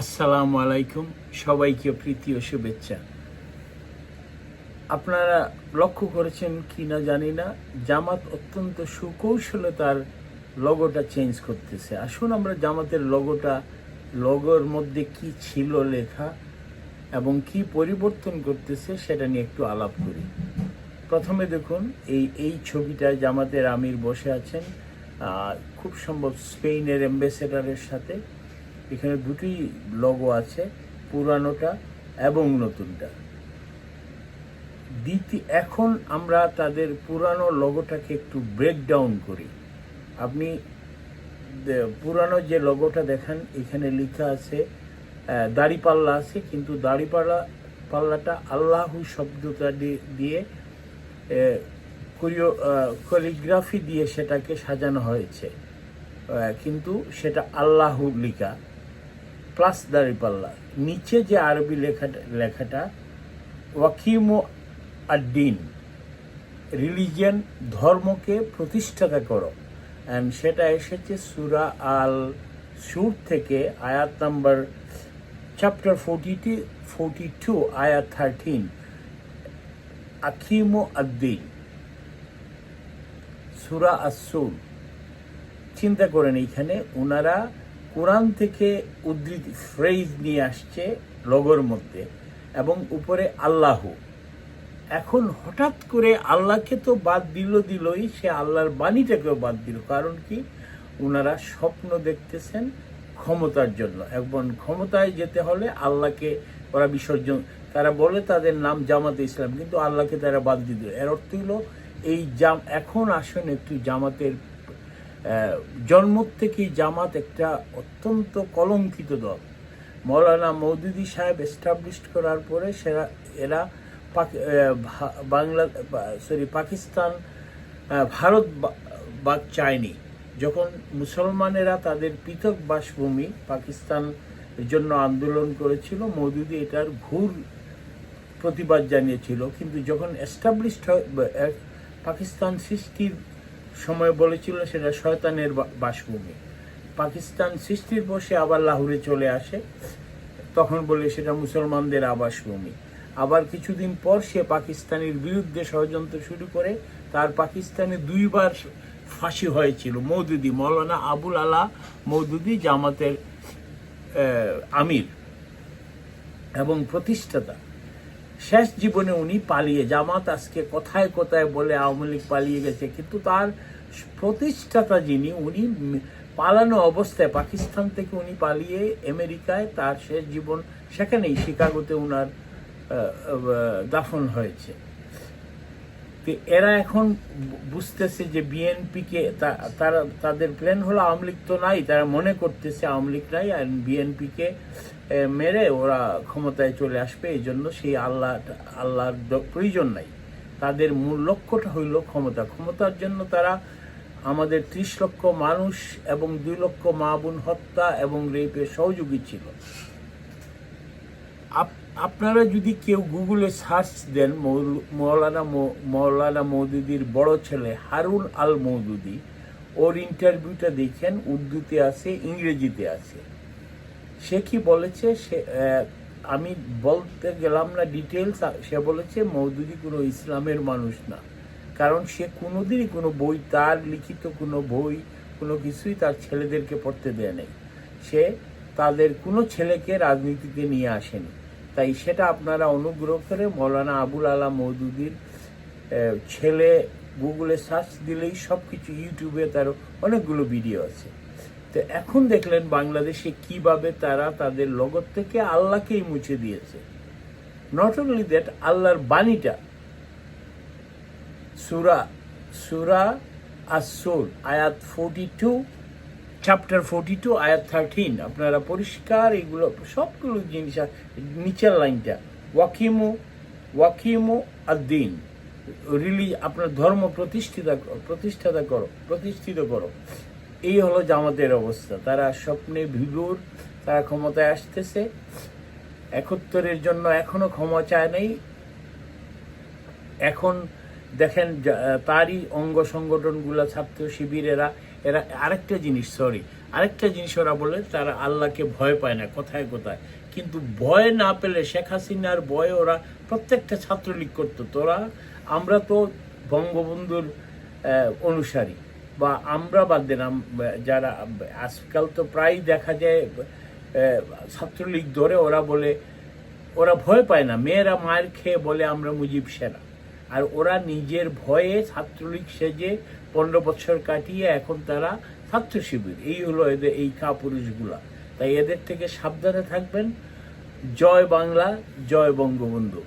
আসসালামু আলাইকুম, সবাইকে প্রীতি ও শুভেচ্ছা। আপনারা লক্ষ্য করেছেন কি না জানি না, জামাত অত্যন্ত সুকৌশলে তার লগোটা চেঞ্জ করতেছে। আসুন আমরা জামাতের লগোটা লগোর মধ্যে কি ছিল লেখা এবং কি পরিবর্তন করতেছে সেটা নিয়ে একটু আলাপ করি। প্রথমে দেখুন, এই এই ছবিটায় জামাতের আমির বসে আছেন খুব সম্ভব স্পেনের অ্যাম্বাসেডারের সাথে। এখানে দুটি লগো আছে, পুরানোটা এবং নতুনটা। দ্বিতীয় এখন আমরা তাদের পুরানো লগোটাকে একটু ব্রেক ডাউন করি। আপনি পুরানো যে লগোটা দেখেন, এখানে লেখা আছে দাড়িপাল্লা আছে, কিন্তু দাড়িপাল্লা, পাল্লাটা আল্লাহু শব্দটা দিয়ে কোরিও কোরিওগ্রাফি দিয়ে সেটাকে সাজানো হয়েছে। কিন্তু সেটা আল্লাহু লিখা। প্লাস দাড়িপাল্লা নিচে যে আরবি লেখাটা লেখাটা, ওয়াকিমো আদ্দিন। রিলিজিয়ান ধর্মকে প্রতিষ্ঠাতা করো। অ্যান্ড সেটা এসেছে সুরা আল সুর থেকে আয়াত number chapter forty forty two আয়াত থার্টিন আকিমো আদ্দিন। সুরা আসুর চিন্তা করেন এইখানে ওনারা কোরআন থেকে উদ্ধৃতি ফ্রেজ নিয়ে আসছে লগোর মধ্যে এবং উপরে আল্লাহ। এখন হঠাৎ করে আল্লাহকে তো বাদ দিল দিলই, সে আল্লাহর বাণীটাকেও বাদ দিল। কারণ কি? ওনারা স্বপ্ন দেখতেছেন ক্ষমতার জন্য। এবং ক্ষমতায় যেতে হলে আল্লাহকে ওরা বিসর্জন, তারা বলে তাদের নাম জামাতে ইসলাম, কিন্তু আল্লাহকে তারা বাদ দিয়ে দিল। এর অর্থ হলো, এই জাম, এখন আসেন একটু জামাতের জন্ম থেকেই জামাত একটা অত্যন্ত কলঙ্কিত দল। মৌলানা মৌদুদি সাহেব এস্টাবলিশ করার পরে সেরা, এরা বাংলা সরি পাকিস্তান ভারত বা- চায়নি। যখন মুসলমানেরা তাদের পৃথক বাসভূমি পাকিস্তান জন্য আন্দোলন করেছিল, মৌদুদি এটার ঘুর প্রতিবাদ জানিয়েছিল। কিন্তু যখন এস্টাবলিশড পাকিস্তান সৃষ্টির সময় বলেছিল সেটা শয়তানের বাসভূমি। পাকিস্তান সৃষ্টির পর সে আবার লাহোরে চলে আসে। তখন বলে সেটা মুসলমানদের আবাসভূমি। আবার কিছুদিন পর সে পাকিস্তানের বিরুদ্ধে ষড়যন্ত্র শুরু করে। তার পাকিস্তানে দুইবার ফাঁসি হয়েছিল। মৌদুদি মৌলানা আবুল আলা মৌদুদি জামাতের আমির এবং প্রতিষ্ঠাতা। শেষ জীবনে উনি পালিয়ে, জামাত আজকে কোথায় কোথায় বলে আওয়ামী লীগ পালিয়ে গেছে, কিন্তু তার প্রতিষ্ঠাতা যিনি, উনি পালানো অবস্থায় পাকিস্তান থেকে উনি পালিয়ে আমেরিকায় তার শেষ জীবন সেখানেই শিকাগোতে উনার দাফন হয়েছে। তো এরা এখন বুঝতেছে যে বিএনপিকে তারা, তাদের প্ল্যান হলো আওয়ামী লীগ তো নাই, তারা মনে করতেছে আওয়ামী লীগ নাই, আর বিএনপিকে মেরে ওরা ক্ষমতায় চলে আসবে, এই জন্য সেই আল্লাহ, আল্লাহর প্রয়োজন নাই। তাদের মূল লক্ষ্যটা হইল ক্ষমতা। ক্ষমতার জন্য তারা আমাদের ত্রিশ লক্ষ মানুষ এবং দুই লক্ষ মা বোন হত্যা এবং রেপের সহযোগী ছিল। আপ- আপনারা যদি কেউ গুগলে সার্চ দেন মৌল- মৌলানা মৌলানা মৌদুদির বড় ছেলে হারুন আল মৌদুদি, ওর ইন্টারভিউটা দেখেন, উর্দুতে আছে, ইংরেজিতে আছে। সে কি বলেছে? সে আমি বলতে গেলাম না ডিটেলস সে বলেছে মৌদুদি কোনো ইসলামের মানুষ না। কারণ সে কোনোদিনই কোনো বই, তার লিখিত কোনো বই, কোনো কিছুই তার ছেলেদেরকে পড়তে দেয় নেই। সে তাদের কোনো ছেলেকে রাজনীতিতে নিয়ে আসেনি। তাই সেটা আপনারা অনুগ্রহ করে মৌলানা আবুল আলা মৌদুদির ছেলে গুগলে সার্চ দিলেই সব কিছু ইউটিউবে তার অনেকগুলো ভিডিও আছে। তো এখন দেখলেন বাংলাদেশে কীভাবে তারা তাদের লগত থেকে আল্লাহকেই মুছে দিয়েছে। নট অনলি দ্যাট আল্লাহর বাণীটা সুরা সুরা আসুর আয়াত forty two chapter forty two আয়াত থার্টিন আপনারা পরিষ্কার এগুলো, সবগুলো জিনিস। নিচের লাইনটা। ওয়াকিমু ওয়াকিমু আদ্দিন। রিলি আপনার ধর্ম প্রতিষ্ঠিত প্রতিষ্ঠাতা করো, প্রতিষ্ঠিত করো। এই হলো জামাতের অবস্থা। তারা স্বপ্নে ভিগুর তারা ক্ষমতায় আসতেছে। একত্তরের জন্য এখনও ক্ষমা চায় নাই। এখন দেখেন তারই অঙ্গ সংগঠনগুলো, ছাত্র শিবিরেরা, এরা আরেকটা জিনিস সরি আরেকটা জিনিস ওরা বলে, তারা আল্লাহকে ভয় পায় না, কোথায় কোথায়। কিন্তু ভয় না পেলে শেখ হাসিনার ভয়ে ওরা প্রত্যেকটা ছাত্রলীগ করতো। তোরা, আমরা তো বঙ্গবন্ধুর অনুসারী। বা আমরা বাদ দিলাম যারা, আজকাল তো প্রায় দেখা যায় ছাত্রলীগ ধরে ওরা বলে, ওরা ভয় পায় না। মেয়েরা মায়ের খেয়ে বলে, আমরা মুজিব সেনা। আর ওরা নিজের ভয়ে ছাত্রলীগ সেজে পনেরো বছর কাটিয়ে এখন তারা ছাত্র শিবির। এই হলো এদের, এই কাপুরুষগুলা। তাই এদের থেকে সাবধানে থাকবেন। জয় বাংলা, জয় বঙ্গবন্ধু।